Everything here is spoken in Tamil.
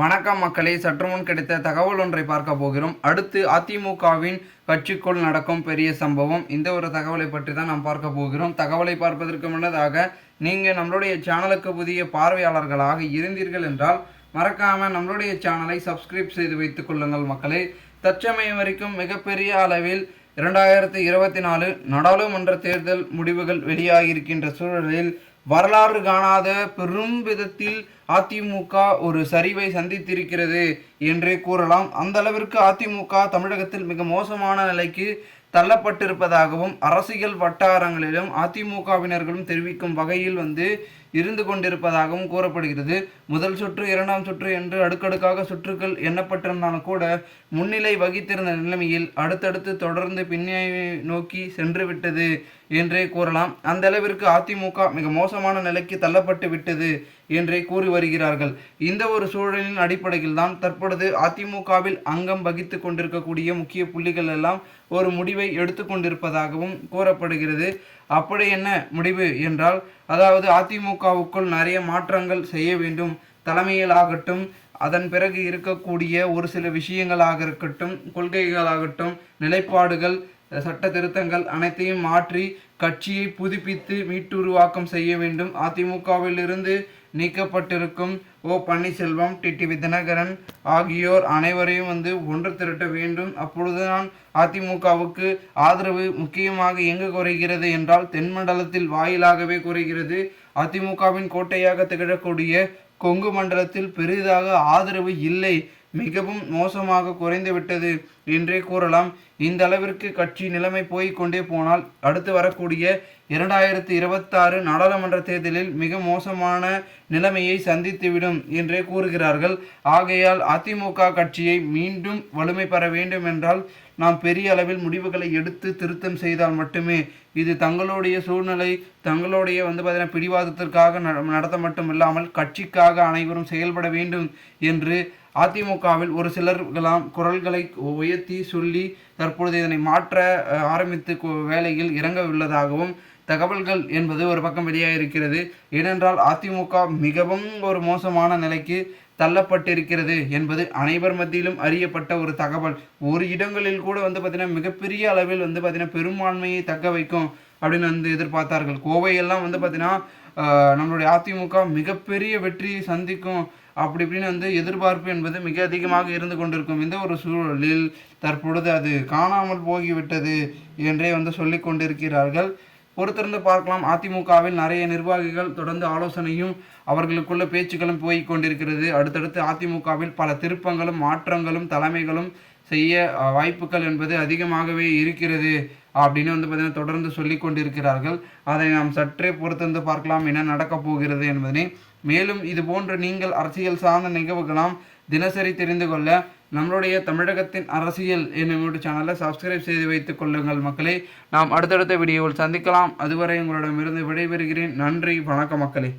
வணக்கம் மக்களே சற்று முன் கிடைத்த தகவல் ஒன்றை பார்க்க போகிறோம். அடுத்து அதிமுகவின் கட்சிக்குள் நடக்கும் பெரிய சம்பவம். இந்த ஒரு தகவலை பற்றி தான் நாம் பார்க்க போகிறோம். தகவலை பார்ப்பதற்கு முன்னதாக நீங்கள் நம்மளுடைய சேனலுக்கு புதிய பார்வையாளர்களாக இருந்தீர்கள் என்றால் மறக்காம நம்மளுடைய சேனலை சப்ஸ்கிரைப் செய்து வைத்துக் கொள்ளுங்கள் மக்களே. தற்சமயம் வரைக்கும் மிகப்பெரிய அளவில் இரண்டாயிரத்தி இருபத்தி நாலு நாடாளுமன்ற தேர்தல் முடிவுகள் வெளியாகியிருக்கின்ற சூழலில் வரலாறு காணாத பெரும் விதத்தில் அதிமுக ஒரு சரிவை சந்தித்திருக்கிறது என்றே கூறலாம். அந்த அளவிற்கு அதிமுக தமிழகத்தில் மிக மோசமான நிலைக்கு தள்ளப்பட்டிருப்பதாகவும் அரசியல் வட்டாரங்களிலும் அதிமுகவினர்களும் தெரிவிக்கும் வகையில் வந்து இருந்து கொண்டிருப்பதாகவும் கூறப்படுகிறது. முதல் சுற்று இரண்டாம் சுற்று என்று அடுக்கடுக்காக சுற்றுக்கள் எண்ணப்பட்டிருந்தாலும் கூட முன்னிலை வகித்திருந்த நிலைமையில் அடுத்தடுத்து தொடர்ந்து பின்னே நோக்கி சென்று விட்டது என்றே கூறலாம். அந்த அளவிற்கு அதிமுக மிக மோசமான நிலைக்கு தள்ளப்பட்டு விட்டது என்றே கூறி வருகிறார்கள். இந்த ஒரு சூழலின் அடிப்படையில் தான் தற்பொழுது அதிமுகவில் அங்கம் வகித்து கொண்டிருக்கக்கூடிய முக்கிய புள்ளிகள் எல்லாம் ஒரு முடிவை எடுத்துக்கொண்டிருப்பதாகவும் கூறப்படுகிறது. அப்படி என்ன முடிவு என்றால் அதாவது அதிமுகவுக்குள் நிறைய மாற்றங்கள் செய்ய வேண்டும். தலைமையிலாகட்டும் அதன் பிறகு இருக்கக்கூடிய ஒரு சில விஷயங்களாக இருக்கட்டும் கொள்கைகளாகட்டும் நிலைப்பாடுகள் சட்ட திருத்தங்கள் அனைத்தையும் மாற்றி கட்சியை புதுப்பித்து மீட்டுருவாக்கம் செய்ய வேண்டும். அதிமுகவில் இருந்து நீக்கப்பட்டிருக்கும். ஓ பன்னீர்செல்வம் டிடிவி தினகரன் ஆகியோர் அனைவரையும் வந்து ஒன்று திரட்ட வேண்டும். அப்பொழுதுதான் அதிமுகவுக்கு ஆதரவு முக்கியமாக எங்கு குறைகிறது என்றால் தென்மண்டலத்தில் வாயிலாகவே குறைகிறது. அதிமுகவின் கோட்டையாக திகழக்கூடிய கொங்கு மண்டலத்தில் பெரிதாக ஆதரவு இல்லை. மிகவும் மோசமாக குறைந்துவிட்டது என்றே கூறலாம். இந்த அளவிற்கு கட்சி நிலைமை போய்கொண்டே போனால் அடுத்து வரக்கூடிய இரண்டாயிரத்தி இருபத்தாறு நாடாளுமன்ற தேர்தலில் மிக மோசமான நிலைமையை சந்தித்துவிடும் என்றே கூறுகிறார்கள். ஆகையால் அதிமுக கட்சியை மீண்டும் வலிமை பெற வேண்டும் என்றால் நாம் பெரிய அளவில் முடிவுகளை எடுத்து திருத்தம் செய்தால் மட்டுமே இது தங்களுடைய சூழ்நிலை தங்களுடைய வந்து பார்த்தீங்கன்னா பிடிவாதத்திற்காக நடத்த மட்டும் இல்லாமல் கட்சிக்காக அனைவரும் செயல்பட வேண்டும் என்று அதிமுகவில் ஒரு சிலர்களாம் குரல்களை உயர்த்தி சொல்லி தற்பொழுது இதனை மாற்ற ஆரம்பித்து வேலையில் இறங்க உள்ளதாகவும் தகவல்கள் என்பது ஒரு பக்கம் வெளியாக இருக்கிறது ஏனென்றால் அதிமுக மிகவும் ஒரு மோசமான நிலைக்கு தள்ளப்பட்டிருக்கிறது என்பது அனைவர் மத்தியிலும் அறியப்பட்ட ஒரு தகவல். ஒரு இடங்களில் கூட வந்து பார்த்திங்கன்னா மிகப்பெரிய அளவில் வந்து பார்த்திங்கன்னா பெரும்பான்மையை தக்க வைக்கும் அப்படின்னு வந்து எதிர்பார்த்தார்கள். கோவையெல்லாம் வந்து பார்த்திங்கன்னா நம்மளுடைய அதிமுக மிகப்பெரிய வெற்றியை சந்திக்கும் அப்படி இப்படின்னு வந்து எதிர்பார்ப்பு என்பது மிக அதிகமாக இருந்து கொண்டிருக்கும். இந்த ஒரு சூழலில் தற்பொழுது அது காணாமல் போகிவிட்டது என்றே வந்து சொல்லி கொண்டிருக்கிறார்கள். பொறுத்திருந்து பார்க்கலாம் அதிமுகவில் நிறைய நிர்வாகிகள் தொடர்ந்து ஆலோசனையும் அவர்களுக்குள்ள பேச்சுக்களும் போய் கொண்டிருக்கிறது. அடுத்தடுத்து அதிமுகவில் பல திருப்பங்களும் மாற்றங்களும் தலைமைகளும் செய்ய வாய்ப்புகள் என்பது அதிகமாகவே இருக்கிறது. அப்படின்னு வந்து பார்த்தீங்கன்னா தொடர்ந்து சொல்லி கொண்டிருக்கிறார்கள். அதை நாம் சற்றே பொறுத்திருந்து பார்க்கலாம் என்ன நடக்கப் போகிறது என்பதனை. மேலும் இது போன்று நீங்கள் அரசியல் சார்ந்த நிகழ்வுகளாம் தினசரி தெரிந்து கொள்ள நம்மளுடைய தமிழகத்தின் அரசியல் என்னும் சேனலை சப்ஸ்கிரைப் செய்து வைத்துக் கொள்ளுங்கள் மக்களே. நாம் அடுத்தடுத்த வீடியோவில் சந்திக்கலாம். அதுவரை உங்களிடமிருந்து விடைபெறுகிறேன். நன்றி. வணக்கம் மக்களே.